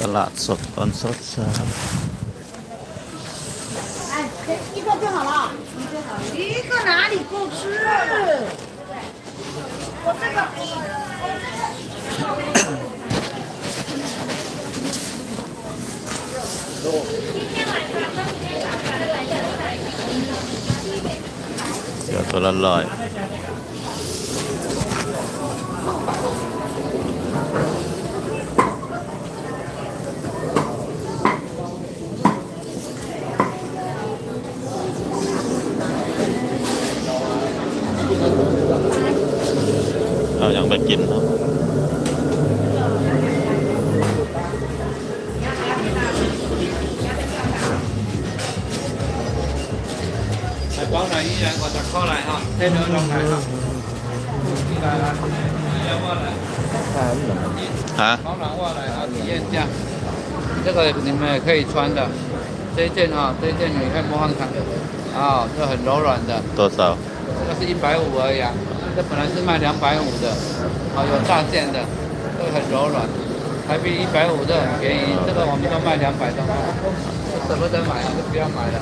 ตลาดสดตอนสดเช้า 哎，一个就好了，一个哪里够吃？我这个比เดี๋ยวตัวละร้อย เอาอย่างไปกินเนาะ 来广场医院我这靠来哈，这个状态哈。你来了，医院过来， ฮะ 广场过来啊，体验一下。这个你们也可以穿的，这一件哈，这一件你可以摸看看，啊，这很柔软的， ตัวเสา 这个是一百五而已啊，这本来是卖两百五的， 啊，有大件的，都很柔软，台币一百五的很便宜，这个我们都卖两百的，舍不得买就不要买了。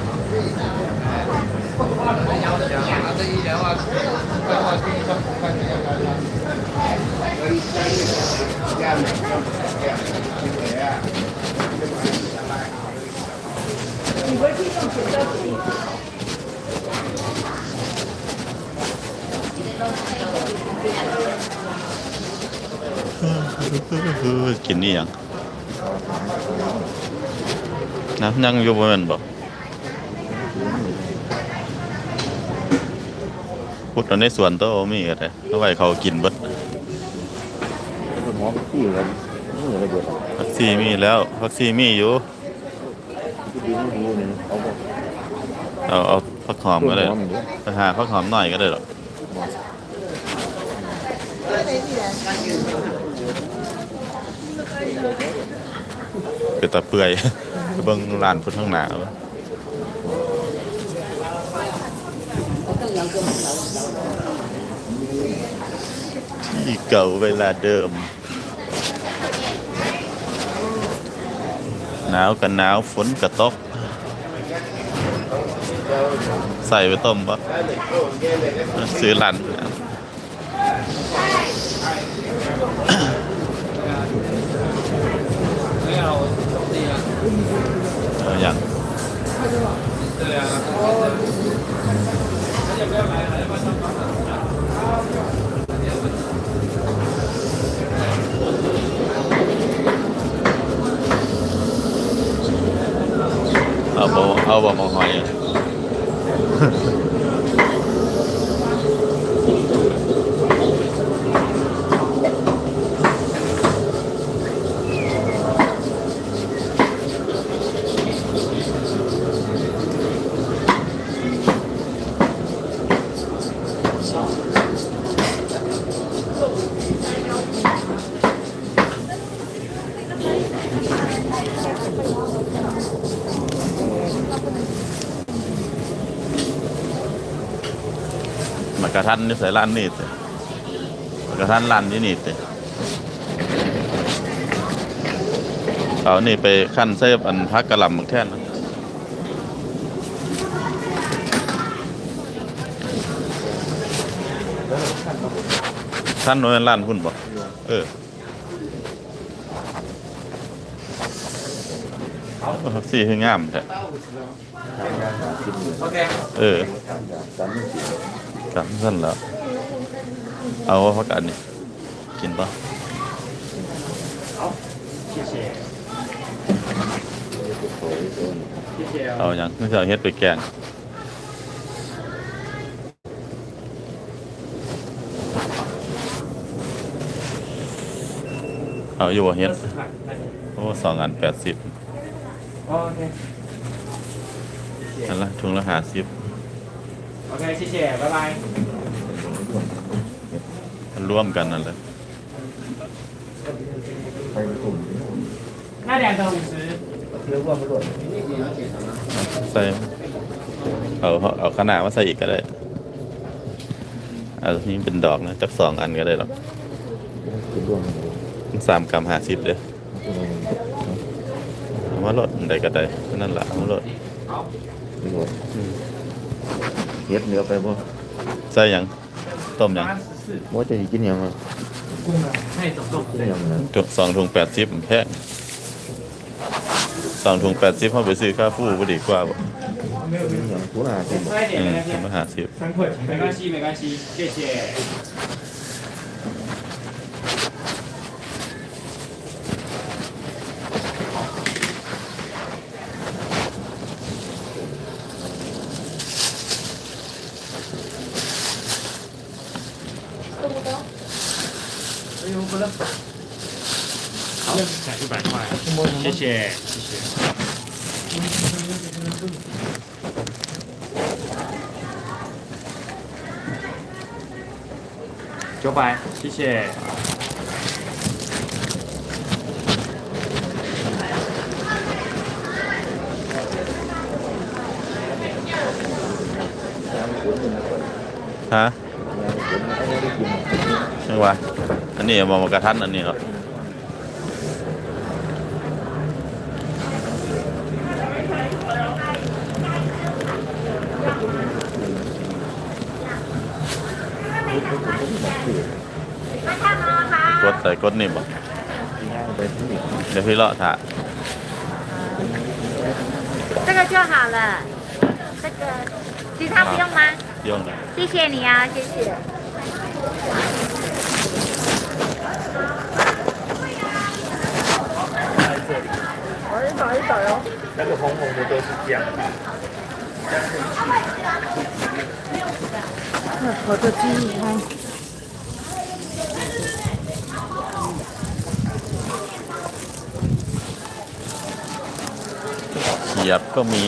Thank you. กินนี่ยังน้ำยังอยู่บนมันบอกพุดเอาในสวนโตมีก็ได้เอาไว้เขากินบดหมอที่กันนี่อะไรเบิดวัคซีมีแล้ววัคซีมีอยู่เอาเอาผักหอมก็ได้ไปหาผักหอมหน่อยก็ได้หรอก เป็นตาเปื่อยเบิ่งร้านพุ่นข้างหน้าที่เก่าเวลาเดิม หนาวกันหนาวฝนกระตกใส่ไปต้มปะซื้อร้าน 하느냐고 덕대야 아니야 아, 뭐, 아우, 뭐, 아니. ทันนี่ใส่ร้านนี่เตะมากระทันร้านนี้นี่เตะเอานี่ไปขั้นเซฟอันพักกระหล่ำบักแท่นนะท่านโน้นร้านหุ้นบออเอาสี่คืองามแท้。เออ กันสั่นแล้ว เอาพักกันนี่กินปะเอาอย่างนี่จะเฮ็ดไปแกงเอาอยู่เฮ็ดโอ้สองอันแปดสิบนั่นละถุงละหาสิบ เค谢谢拜拜 มันร่วมกันนั่นแหละ ไปประตู 那两个五十 เรื่องว่าไม่รวด ใส่เอาเอาขนาดมาใส่อีกก็ได้อันนี้เป็นดอกนะจักสองอันก็ได้หรอก เป็นร่วม สามกรัมห้าสิบเลยเอามาลดได้ก็ได้เท่านั่นแหละเอามาลด ไม่รวด เฮ็ดเหนือไปบ่ ใส่หยังต้มหยัง 八十四 ว่าจะกินยังอ่ะ 那你总共 กินยังนะ ถุงสองถุงแปดสิบแพงสองถุงแปดสิบเขาไปซื้อข้าวฟูบ่ดีกว่าบ่ กินยังกูน่ากิน 快一 อื 点 ม 没 ถุง 关 ละ 系 ห้าสิบ 三块没关系没关系谢谢 不能。好，下一百块，谢谢，谢谢。九百，谢谢。啊？ น ยังวะอันนี้มามากระทันอันนี้เหรอากดใส่กดนี่บ่ ย่างไปที่นี่ เดี๋ยวพี่เลาะถ่า 这个就好了，这个其他不用吗？ ย่องนะ 谢谢你啊，谢谢。 那个红红的都是这样。好多鸡你看。 เขียบก็มี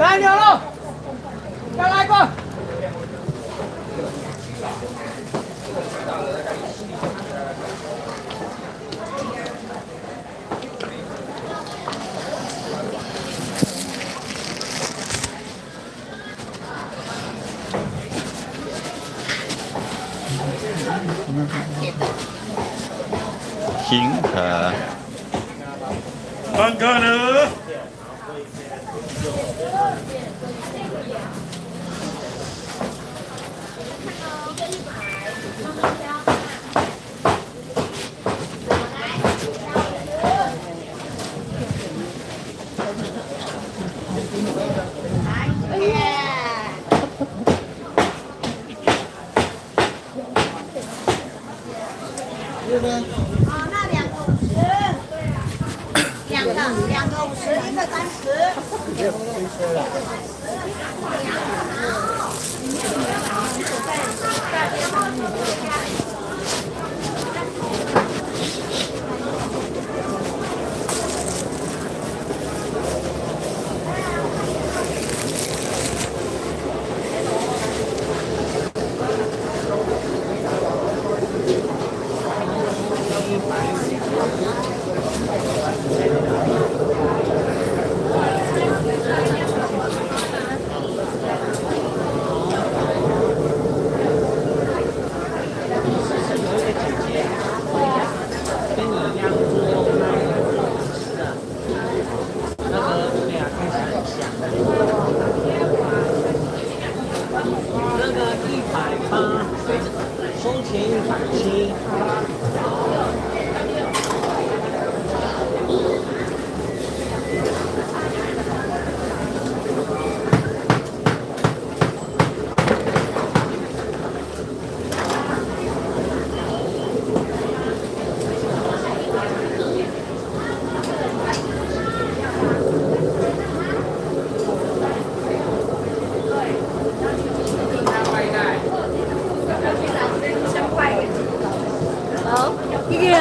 来没有了七 이게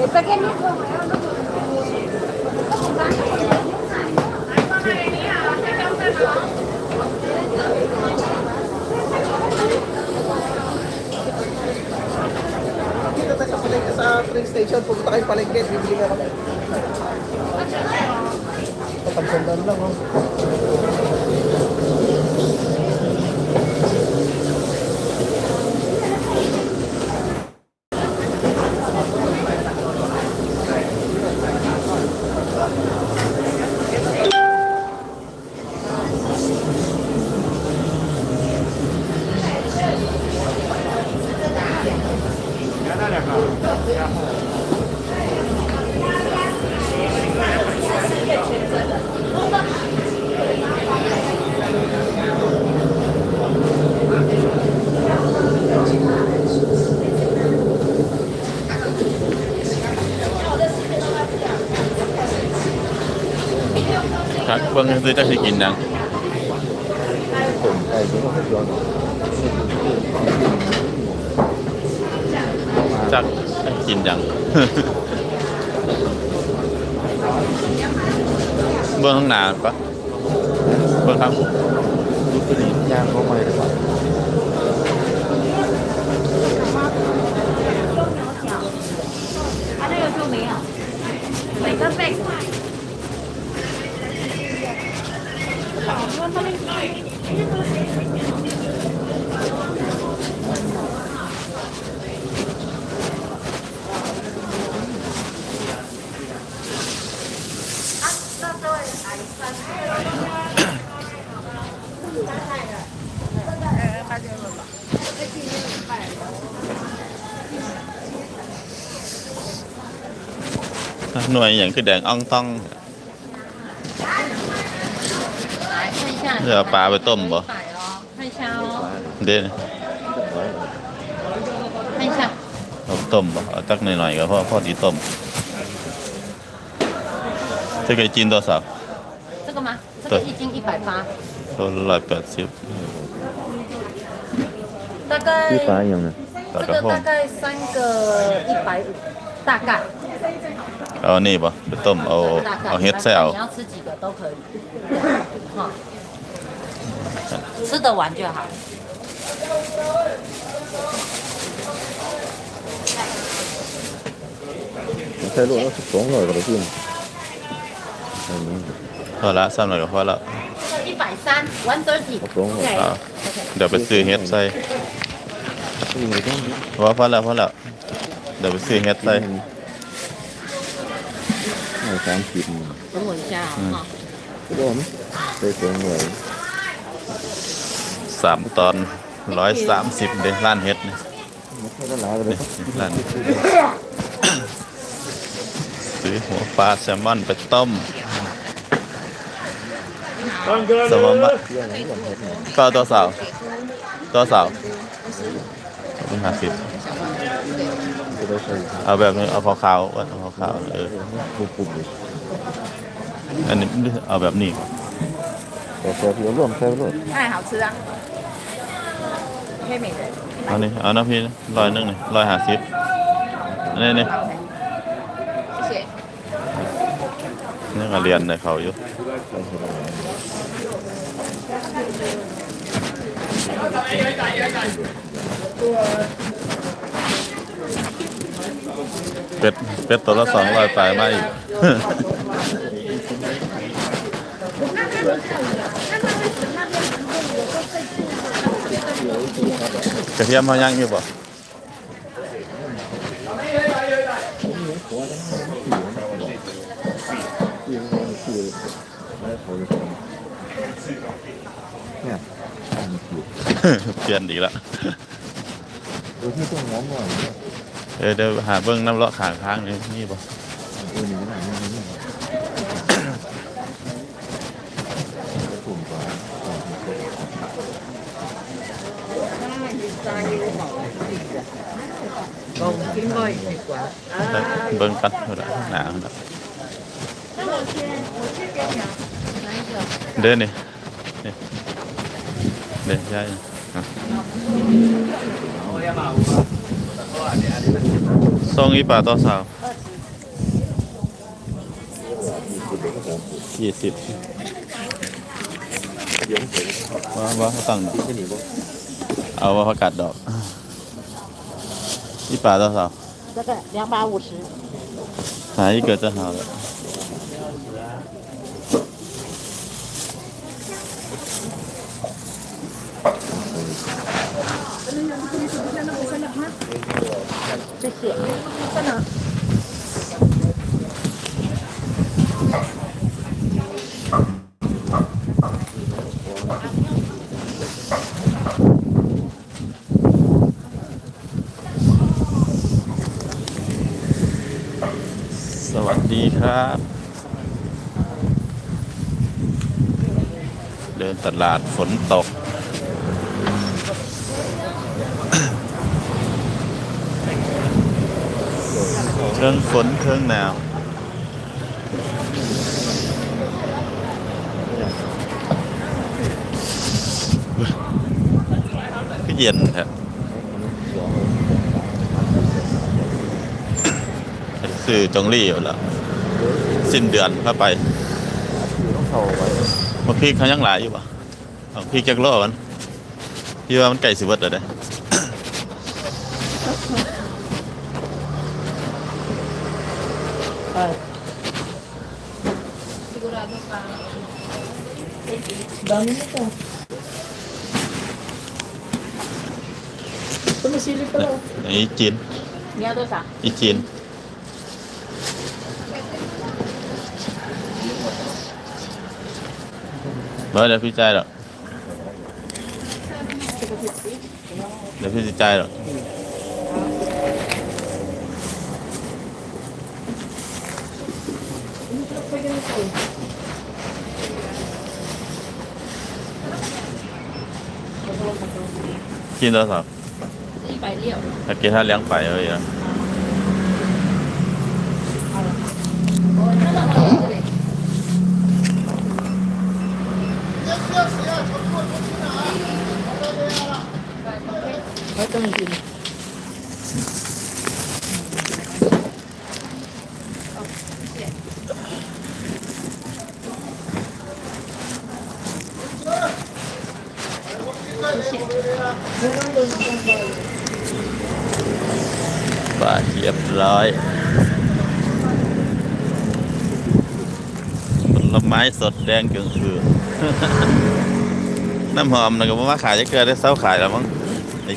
예쁘겠니? sa train station, pumunta kayo palengke, bibili ka lang. Patagsandan lang, oh. เบิ่งซื้อจะสิกินหยัง Cùng tay cũng hết rồi. จักให้กินหยัง เบิ่งข้างหน้าปะเบิ่งครับ Đi cái điểm nhang của mày đấy. 他那个就没有，每个贝。 หน่วยอย่างคือแดงอ่องต้อง เดี๋ยวเอาปลาไปต้มบ่ 百哦，看一下哦， เด้น 看一下， เอาต้มบ่เอาตักหน่อยๆก็พอพอดีต้ม这个斤多少？这个吗？这对个一斤一百八，都ร้อยแปดสิบ 大概一百样呢。大概好这个大概三个一百五，大概 เอานี่บ่ไปต้มเอา 大概。 เอาเฮ็ดใส่เอา 你要吃几个都可以，哈， 吃得完就好。Xe lụa nó sụp xuống rồi đầu tiên. Ừ, พอละซ้ำหน่อยก็พอละ 一百三，one thirty。 sụp xuống rồi. อ่าเดี๋ยวไปซื้อเฮ็ดใส่ Cái gì đó. ว่าพอแล้วพอแล้วเดี๋ยวไปซื้อเฮ็ดใส่ Này tám chìm. 等我一下啊，哈。 Cái đó nó. Xe xuống rồi. ส ามตอนร้อยสามสิบเด้ร้านเฮ็ดนี่ Nó thấy nó lại rồi. ร้านซื้อหัวปลาแซลมอนไปต้มแซลมอนบะ Kia nó còn hết này. ก็เอาตัวสาวตัวสาวเป็นห้าสิบ Cái đó xây. เอาแบบนี้เอาขาวๆว่าเอาขาวๆเออ Bụp bụp đi. อันนี้เอาแบบนี้ Để xe thì nó luôn xe luôn. 太好吃啊！黑美人， เอานี่เอานะพี่ร้อยหนึงนี่ร้อยห้าสิบอันนี้นี่ 谢谢。 นี่ก็เรียนในเขาอยู่ Đây thì là เป็ดเป็ดตัวละสองร้อยปลายมาอีก กระเทียมเขายังอยู่ป่ะ kia nó kia. Đấy, thôi đi. Nè. Ăn thịt. เปลี่ยนดีกละ Ừ, thế tôi ngóng rồi. เออเดี๋ยวหาเบิ้งน้ำเลาะขางข้างนี่นี่ป่ Còn kiếm ngôi quả. เบิ้งกันเท่าไหร่หนาเท่าไหร่เดินนี่เดินใช่อะส่งอีป่าต่อสาวยี่สิบ Giống kiểu ว่าว่าเขาตั้งเอาว่าประกาศดอก 一百多少？这个两百五十。买一个正好了。谢谢。 ครับ เดินตลาดฝนตก เครื่องฝนเครื่องหนาวก็เย็นครับซื้อจงรี่อยู่แล้ว สิ้นเดือนเข้าไปต้องเข้ไปมาพีกเขายังหลายอยู่ปะพีกจะกรอกันพี่ว่ามันไก่สิบวัดเลยเด้ดังนี้ก็ตัวมันซีรีส์ก็แล่วอีจีนเนี่ยตัวสาอีจีน เบอร์เดี๋ยวพี่ใจหรอกเดี๋ยวพี่จะใจหรอกกินแล้วสับไปเลี้ยวถ้ากินถ้าเลี้ยงไปเลยอ่ะ เขาต้องกินบาเรียบร้อยผลไม้สดแดงเกลือน้ำหอมนะครับว่าขายจะเกินได้เซ้าขายแล้วมั้ง ไอ้